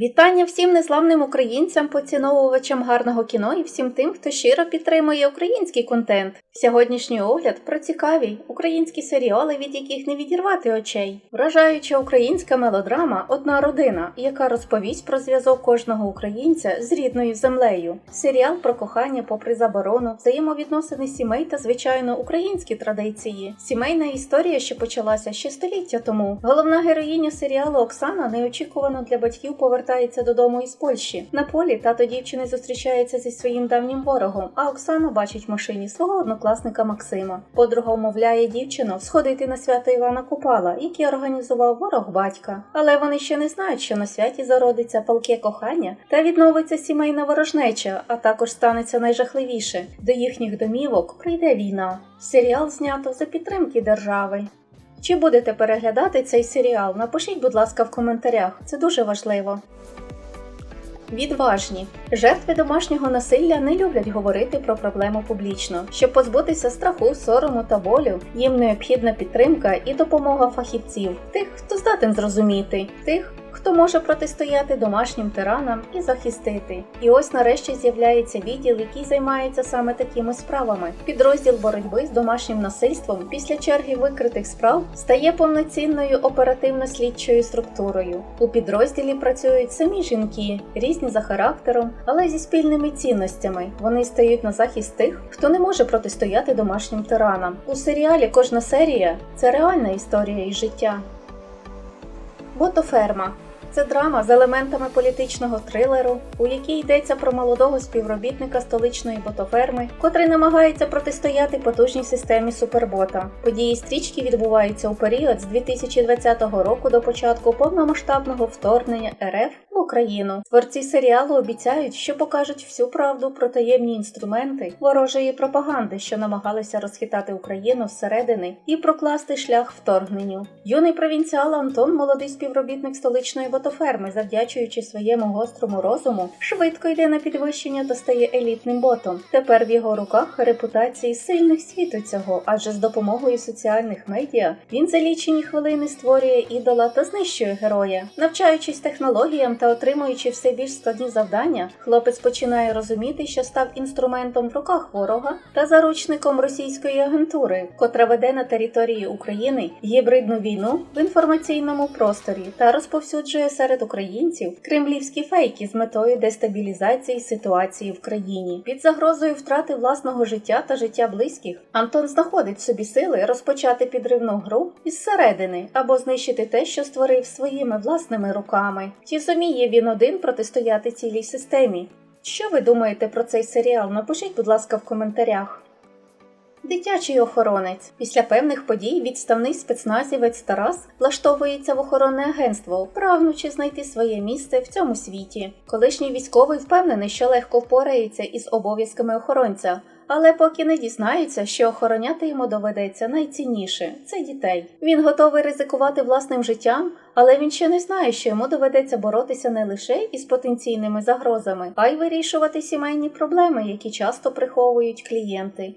Вітання всім незламним українцям, поціновувачам гарного кіно і всім тим, хто щиро підтримує український контент. Сьогоднішній огляд про цікаві українські серіали, від яких не відірвати очей. Вражаюча українська мелодрама Одна родина, яка розповість про зв'язок кожного українця з рідною землею. Серіал про кохання попри заборону, взаємовідносини сімей та звичайно українські традиції. Сімейна історія, що почалася ще століття тому. Головна героїня серіалу Оксана неочікувано для батьків повертається додому із Польщі. На полі тато дівчини зустрічається зі своїм давнім ворогом, а Оксана бачить в машині свого однокласника Максима. Подруга умовляє дівчину сходити на свято Івана Купала, який організував ворог батька. Але вони ще не знають, що на святі зародиться палке кохання та відновиться сімейна ворожнеча, а також станеться найжахливіше. До їхніх домівок прийде війна. Серіал знято за підтримки держави. Чи будете переглядати цей серіал? Напишіть, будь ласка, в коментарях. Це дуже важливо. Відважні жертви домашнього насилля не люблять говорити про проблему публічно. Щоб позбутися страху, сорому та болю, їм необхідна підтримка і допомога фахівців, тих, хто здатен зрозуміти, тих, хто може протистояти домашнім тиранам і захистити. І ось нарешті з'являється відділ, який займається саме такими справами. Підрозділ боротьби з домашнім насильством після черги викритих справ стає повноцінною оперативно-слідчою структурою. У підрозділі працюють самі жінки, різні за характером, але зі спільними цінностями. Вони стають на захист тих, хто не може протистояти домашнім тиранам. У серіалі кожна серія це реальна історія із життя. Ботоферма це драма з елементами політичного трилеру, у якій йдеться про молодого співробітника столичної ботоферми, котрий намагається протистояти потужній системі супербота. Події стрічки відбуваються у період з 2020 року до початку повномасштабного вторгнення РФ Україну. Творці серіалу обіцяють, що покажуть всю правду про таємні інструменти ворожої пропаганди, що намагалися розхитати Україну зсередини і прокласти шлях вторгненню. Юний провінціал Антон, молодий співробітник столичної ботоферми, завдячуючи своєму гострому розуму, швидко йде на підвищення та стає елітним ботом. Тепер в його руках репутації сильних світу цього, адже з допомогою соціальних медіа він за лічені хвилини створює ідола та знищує героя, навчаючись технологіям та отримуючи все більш складні завдання, хлопець починає розуміти, що став інструментом в руках ворога та заручником російської агентури, котра веде на території України гібридну війну в інформаційному просторі та розповсюджує серед українців кремлівські фейки з метою дестабілізації ситуації в країні. Під загрозою втрати власного життя та життя близьких Антон знаходить собі сили розпочати підривну гру із середини або знищити те, що створив своїми власними руками. Чи зуміє він один протистояти цілій системі? Що ви думаєте про цей серіал? Напишіть, будь ласка, в коментарях. Дитячий охоронець після певних подій відставний спецназівець Тарас влаштовується в охоронне агентство, прагнучи знайти своє місце в цьому світі. Колишній військовий впевнений, що легко впорається із обов'язками охоронця, але поки не дізнається, що охороняти йому доведеться найцінніше це дітей. Він готовий ризикувати власним життям, але він ще не знає, що йому доведеться боротися не лише із потенційними загрозами, а й вирішувати сімейні проблеми, які часто приховують клієнти.